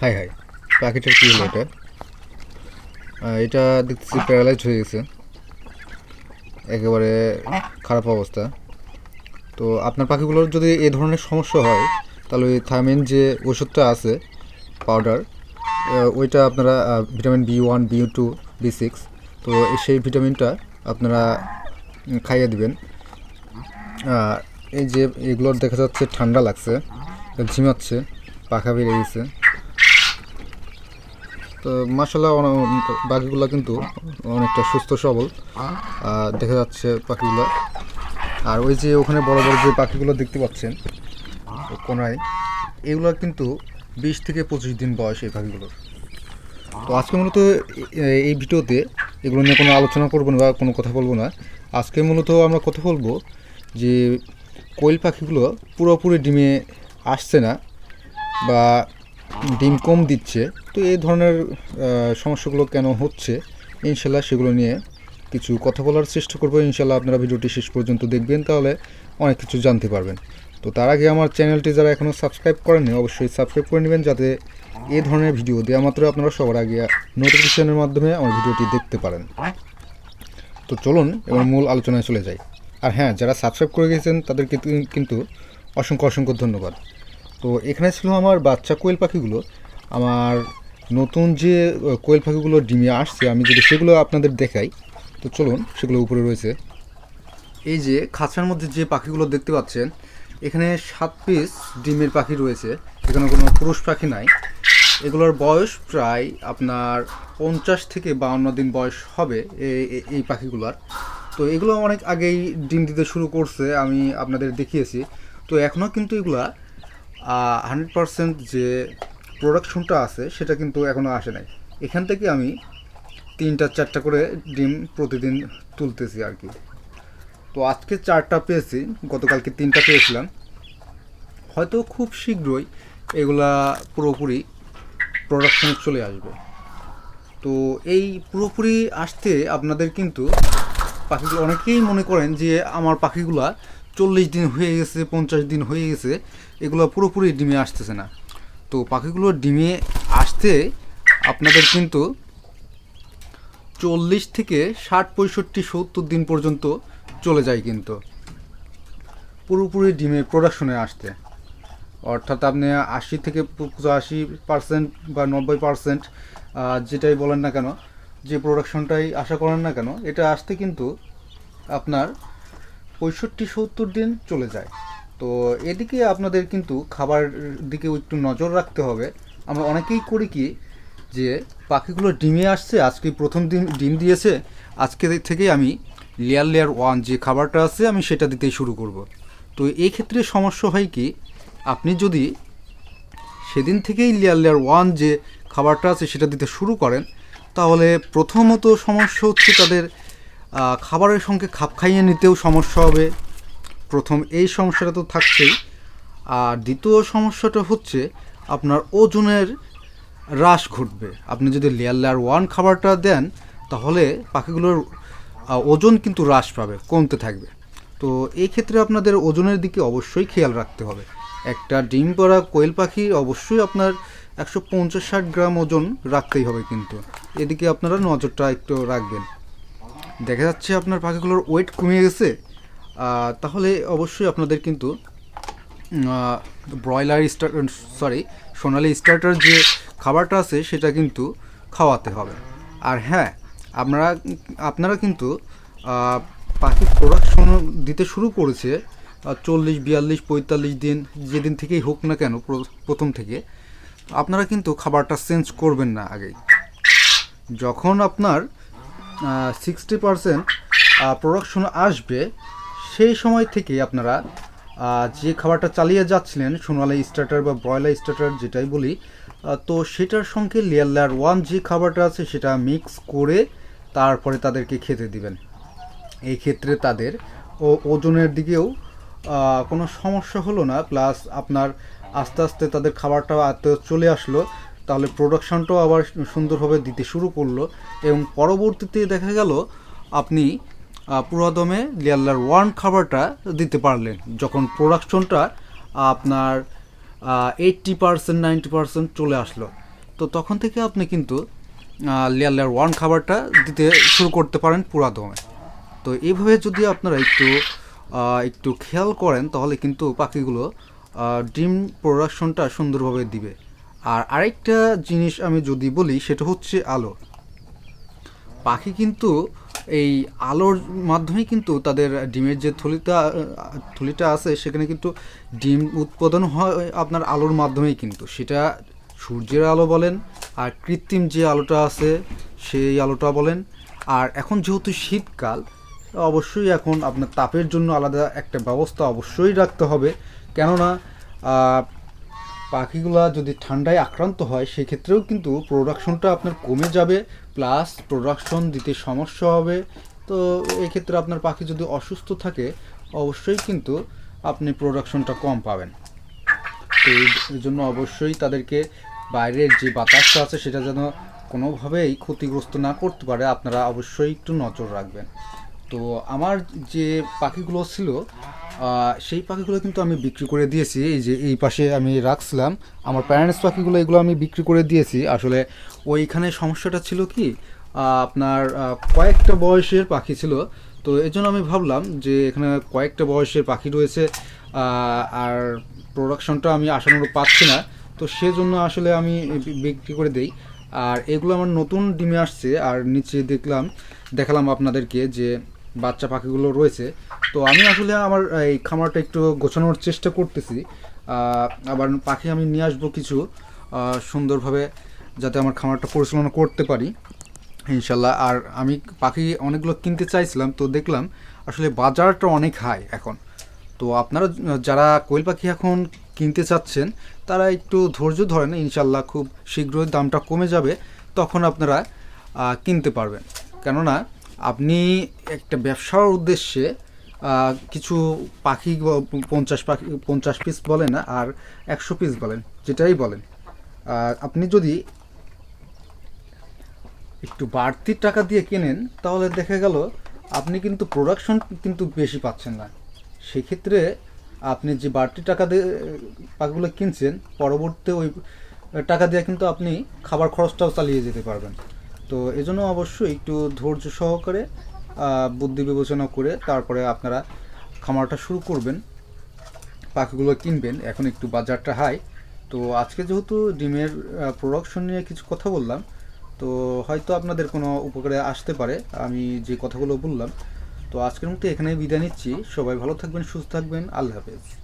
High high. পাখিটার কী হলো এটা? এটা দেখতেছি প্যারালাইজ হয়ে গেছে। একেবারে খারাপ অবস্থা। তো আপনার পাখিগুলোর যদি এ ধরনের সমস্যা হয়, তাহলে ওই থাইমিন যে ওষুধটা আছে পাউডার ওইটা আপনারা vitamin B one B two B six তো সেই ভিটামিনটা আপনারা খাইয়ে দিবেন। এই যে এগুলোর দেখা যাচ্ছে ঠান্ডা লাগছে, ঝিমাচ্ছে, পাখা বেরিয়ে গেছে। তো মাসাল্লাহ বাকিগুলো কিন্তু অনেকটা সুস্থ, সবল। দেখা যাচ্ছে পাখিগুলো। আর ওই যে ওখানে বড় বড় যে পাখিগুলো দেখতে পাচ্ছেন কোনায়, এগুলো কিন্তু বিশ থেকে পঁচিশ দিন বয়স এই পাখিগুলোর। তো আজকে মূলত এই ভিডিওতে এগুলো নিয়ে কোনো আলোচনা করব না বা কোনো কথা বলব না। আজকে মূলত আমরা কথা বলব যে কোয়েল পাখিগুলো পুরোপুরি ডিমে আসছে না বা ডিম কম দিচ্ছে। তো এই ধরনের সমস্যাগুলো কেন হচ্ছে? ইনশাল্লাহ সেগুলো নিয়ে কিছু কথা বলার চেষ্টা করব। ইনশাল্লাহ আপনারা ভিডিওটি শেষ পর্যন্ত দেখবেন, তাহলে অনেক কিছু জানতে পারবেন। তো তার আগে আমার চ্যানেলটি যারা এখনও সাবস্ক্রাইব করেননি, অবশ্যই সাবস্ক্রাইব করে নেবেন, যাতে এই ধরনের ভিডিও দেওয়া মাত্র আপনারা সবার আগে নোটিফিকেশনের মাধ্যমে আমার ভিডিওটি দেখতে পারেন। তো চলুন, এবার মূল আলোচনায় চলে যাই। আর হ্যাঁ যারা সাবস্ক্রাইব করে গেছেন কিন্তু- কিন্তু অসংখ্য অসংখ্য ধন্যবাদ। তো এখানে ছিল আমার বাচ্চা কোয়েল পাখিগুলো। আমার নতুন যে কোয়েল পাখিগুলো ডিমে আসছে, আমি যদি সেগুলো আপনাদের দেখাই, তো চলুন সেগুলো উপরে রয়েছে। এই যে খাঁচার মধ্যে যে পাখিগুলো দেখতে পাচ্ছেন, এখানে সাত পিস ডিমের পাখি রয়েছে, এখানে কোনো পুরুষ পাখি নাই। এগুলোর বয়স প্রায় আপনার পঞ্চাশ থেকে বাউন্ন দিন বয়স হবে এই- পাখিগুলোর। তো এগুলো অনেক আগেই ডিম দিতে শুরু করছে, আমি আপনাদের দেখিয়েছি। তো এখনও কিন্তু এগুলা হান্ড্রেড পারসেন্ট যে প্রোডাকশনটা আছে, সেটা কিন্তু এখনও আসে নাই। এখান থেকে আমি তিনটা, চারটা করে ডিম প্রতিদিন তুলতেছি আর কি। তো আজকে চারটা পেয়েছি, গতকালকে তিনটা পেয়েছিলাম। হয়তো খুব শীঘ্রই এগুলা পুরোপুরি প্রোডাকশনে চলে আসবে। তো এই পুরোপুরি আসতে আপনাদের কিন্তু পাখিগুলো, অনেকেই মনে করেন যে আমার পাখিগুলা চল্লিশ দিন হয়ে গেছে, পঞ্চাশ দিন হয়ে গেছে, এগুলো পুরোপুরি ডিমে আসতেছে না। তো পাখিগুলো ডিমে আসতে আপনাদের কিন্তু চল্লিশ থেকে ষাট, পঁয়ষট্টি, সত্তর দিন পর্যন্ত চলে যায় কিন্তু। পুরোপুরি ডিমে প্রোডাকশনে আসতে। অর্থাৎ আপনি আশি থেকে পঁচাশি পার্সেন্ট বা নব্বই পার্সেন্ট যেটাই বলেন না কেন, যে প্রোডাকশনটাই আশা করেন না কেন, এটা আসতে কিন্তু আপনার পঁয়ষট্টি, সত্তর দিন চলে যায়। তো এদিকে আপনাদের কিন্তু খাবার দিকেও একটু নজর রাখতে হবে। আমরা অনেকেই করি কি যে, পাখিগুলো ডিমে আসছে, আজকে প্রথম দিন ডিম দিয়েছে, আজকে থেকেই আমি লেয়ার লেয়ার ওয়ান যে খাবারটা আছে, আমি সেটা দিতেই শুরু করব। তো এই ক্ষেত্রে সমস্যা হয় কি, আপনি যদি সেদিন থেকেই লেয়ার লেয়ার ওয়ান যে খাবারটা আছে, সেটা দিতে শুরু করেন, তাহলে প্রথমত সমস্যা হচ্ছে তাদের খাবারের সঙ্গে খাপ খাইয়ে নিতেও সমস্যা হবে। প্রথম এই সমস্যাটা তো থাকছেই। আর দ্বিতীয় সমস্যাটা হচ্ছে আপনার ওজনের হ্রাস ঘটবে। আপনি যদি লেয়ার লেয়ার ওয়ান খাবারটা দেন, তাহলে পাখিগুলোর ওজন কিন্তু হ্রাস পাবে, কমতে থাকবে। তো এই ক্ষেত্রে আপনাদের ওজনের দিকে অবশ্যই খেয়াল রাখতে হবে। একটা ডিম পড়া কোয়েল পাখি অবশ্যই আপনার একশো পঞ্চাশ ষাট গ্রাম ওজন রাখতেই হবে কিন্তু। এদিকে আপনারা নজরটা একটু রাখবেন। দেখা যাচ্ছে আপনার পাখিগুলোর ওয়েট কমে গেছে। তাহলে অবশ্যই আপনাদের কিন্তু broiler starter sorry Sonali starter যে খাবারটা আছে সেটা কিন্তু খাওয়াতে হবে। আর হ্যাঁ আপনারা আপনারা কিন্তু পাখি প্রোডাকশন দিতে শুরু করেছে চল্লিশ, বিয়াল্লিশ, পঁয়তাল্লিশ দিন, যেদিন থেকেই হোক না কেন, প্র- প্রথম থেকে, আপনারা কিন্তু খাবারটা চেঞ্জ করবেন না আগেই। যখন আপনার সিক্সটি পারসেন্ট প্রোডাকশন আসবে সেই সময় থেকে আপনারা যে খাবারটা চালিয়ে যাচ্ছিলেন, সোনালি স্টার্টার বা ব্রয়লার স্টার্টার যেটাই বলি তো সেটার সঙ্গে লেয়ার লেয়ার ওয়ান যে খাবারটা আছে সেটা মিক্স করে তারপরে তাদেরকে খেতে দিবেন। এই ক্ষেত্রে তাদের ও, ওজনের দিকেও কোনো সমস্যা হলো না, প্লাস আপনার আস্তে আস্তে তাদের খাবারটা আয়ত্তে চলে আসলো, তাহলে প্রোডাকশনটাও আবার সুন্দরভাবে দিতে শুরু করল এবং পরবর্তীতে দেখা গেল, আপনি পুরোদমে লেয়ার ওয়ান খাবারটা দিতে পারলেন। যখন প্রোডাকশনটা আপনার এইটটি পার্সেন্ট নাইনটি পার্সেন্ট চলে আসলো। তো তখন থেকে আপনি কিন্তু লেয়ার ওয়ান খাবারটা দিতে শুরু করতে পারেন পুরা দমে তো এইভাবে যদি আপনারা একটু একটু খেয়াল করেন, তাহলে কিন্তু পাখিগুলো ডিম প্রোডাকশনটা সুন্দরভাবে দিবে। আর আরেকটা জিনিস আমি যদি বলি, সেটা হচ্ছে আলো। পাখি কিন্তু এই আলোর মাধ্যমেই কিন্তু তাদের ডিমের যে থলিটা থলিটা আছে, সেখানে কিন্তু ডিম উৎপাদন হয় আপনার আলোর মাধ্যমেই কিন্তু। সেটা সূর্যের আলো বলেন, আর কৃত্রিম যে আলোটা আছে, সেই আলোটা বলেন। আর এখন যেহেতু শীতকাল, অবশ্যই এখন আপনার তাপের জন্য আলাদা একটা ব্যবস্থা অবশ্যই রাখতে হবে। কেননা পাখিগুলা যদি ঠান্ডায় আক্রান্ত হয়, সেক্ষেত্রেও কিন্তু প্রোডাকশনটা আপনার কমে যাবে প্লাস প্রোডাকশন দিতে সমস্যা হবে। তো এক্ষেত্রে আপনার পাখি যদি অসুস্থ থাকে, অবশ্যই কিন্তু আপনি প্রোডাকশনটা কম পাবেন। তো এই- জন্য অবশ্যই তাদেরকে বাইরের যে বাতাসটা আছে, সেটা যেন কোনোভাবেই ক্ষতিগ্রস্ত না করতে পারে, আপনারা অবশ্যই একটু নজর রাখবেন। তো আমার যে পাখিগুলো ছিল সেই পাখিগুলো কিন্তু আমি বিক্রি করে দিয়েছি। এই যে এই পাশে আমি রাখছিলাম। আমার প্যারেন্টস পাখিগুলো, এগুলো আমি বিক্রি করে দিয়েছি। আসলে ওইখানে সমস্যাটা ছিল কি আপনার কয়েকটা বয়সের পাখি ছিল। তো এই জন্য আমি ভাবলাম যে এখানে কয়েকটা বয়সের পাখি রয়েছে আর প্রোডাকশনটা আমি আশানুরূপ পাচ্ছি না। তো সেজন্য আসলে আমি বিক্রি করে দেই। আর এগুলো আমার নতুন ডিমে আসছে। আর নিচে দেখলাম, দেখালাম আপনাদেরকে যে বাচ্চা পাখিগুলো রয়েছে। তো আমি আসলে আমার, এই খামারটা একটু গোছানোর চেষ্টা করতেছি। আবার পাখি আমি নিয়ে আসব কিছু সুন্দরভাবে যাতে আমার খামারটা পরিচালনা করতে পারি, ইনশাল্লাহ। আর আমি পাখি অনেকগুলো কিনতে চাইছিলাম, তো দেখলাম আসলে বাজারটা অনেক হাই এখন। তো আপনারা যারা কোয়েল পাখি এখন কিনতে চাচ্ছেন, তারা একটু ধৈর্য ধরেন, ইনশাল্লাহ খুব শীঘ্রই দামটা কমে যাবে, তখন আপনারা কিনতে পারবেন। কেননা আপনি একটা ব্যবসার উদ্দেশ্যে কিছু পাখি পঞ্চাশ পাখি, পঞ্চাশ পিস বলেন আর একশো পিস বলেন, যেটাই বলেন। আপনি যদি একটু বাড়তি টাকা দিয়ে কেনেন, তাহলে দেখা গেল আপনি কিন্তু প্রোডাকশন কিন্তু বেশি পাচ্ছেন না। সেক্ষেত্রে আপনি যে বাড়তি টাকা দিয়ে পাখিগুলো কিনছেন, পরবর্তী ওই টাকা দিয়ে কিন্তু আপনি খাবার খরচটাও চালিয়ে যেতে পারবেন। তো এজন্য অবশ্যই একটু ধৈর্য সহকারে বুদ্ধি বিবেচনা করে তারপরে আপনারা খামারটা শুরু করবেন, পাখিগুলো কিনবেন। এখন একটু বাজারটা হাই। তো আজকে যেহেতু ডিমের প্রোডাকশন নিয়ে কিছু কথা বললাম, তো হয়তো আপনাদের কোনো উপকারে আসতে পারে। আমি যে কথাগুলো বললাম, তো আজকের মতো এখানেই বিদায় নিচ্ছি। সবাই ভালো থাকবেন, সুস্থ থাকবেন। আল্লাহ হাফেজ।